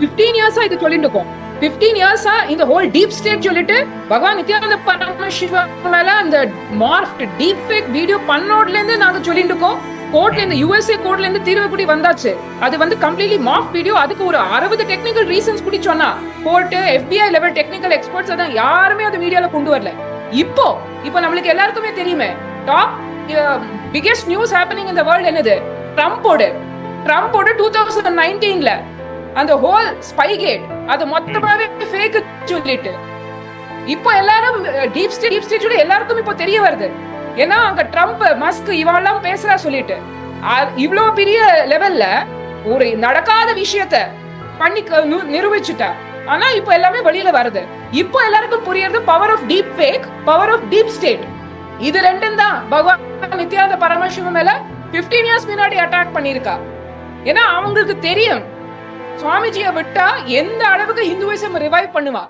Fifteen இயர்ஸா இது சொல்லிட்டு இருக்கோம். பிப்டீன் இயர்ஸா இந்த ஹோல் டீப் ஸ்டேட் சொல்லிட்டு பகவான் நித்யானந்த பரமசிவ மேல அந்த மார்ஃப்ட் டீப் ஃபேக் வீடியோ பண்ணோட்ல இருந்து நாங்க சொல்லிட்டு இருக்கோம். கோர்ட்ல இருந்து யூஎஸ்ஏ கோர்ட்ல இருந்து தீர்வு கூடி வந்தாச்சு. அது வந்து கம்ப்ளீட்லி மாஃப் வீடியோ அதுக்கு ஒரு அறுபது டெக்னிக்கல் ரீசன்ஸ் கூடி சொன்னா. Court FBI level technical experts அதான் யாருமே அந்த மீடியால கொண்டு வரல. இப்போ இப்போ நம்மளுக்கு எல்லாருக்குமே தெரியுமே. டாப் பிகெஸ்ட் நியூஸ் ஹேப்பனிங் இந்த வேர்ல்ட் என்னது? ட்ரம்போட ட்ரம்போட டூ தௌசண்ட் நைன்டீன்ல அந்த ஹோல் ஸ்பைகேட் அது மொத்தமாவே ஃபேக் சொல்லிட்டு. இப்போ எல்லாரும் டீப் ஸ்டேட் டீப் ஸ்டேட் எல்லாருக்கும் இப்போ தெரிய வருது. ஏன்னா அங்க ட்ரம்ப் மஸ்க் இவெல்லாம் பேசுறா சொல்லிட்டு. அ- பெரிய லெவல்ல ஒரு நடக்காத விஷயத்த பண்ணி க- நு- நிரூபிச்சுட்டா. ஆனா இப்போ எல்லாமே வெளியில வருது. இப்போ எல்லாருக்கும் புரியுறது power of deep fake power of deep state இது ரெண்டும் தான். பகவான் நித்யானந்த பரமசிவம் மேல 15 இயர்ஸ் முன்னாடி அட்டாக் பண்ணிருக்கா ஏன்னா அவங்களுக்கு தெரியும். சுவாமிஜியை விட்டா எந்த அளவுக்கு ஹிந்துவிசம் ரிவைவ் பண்ணுவா?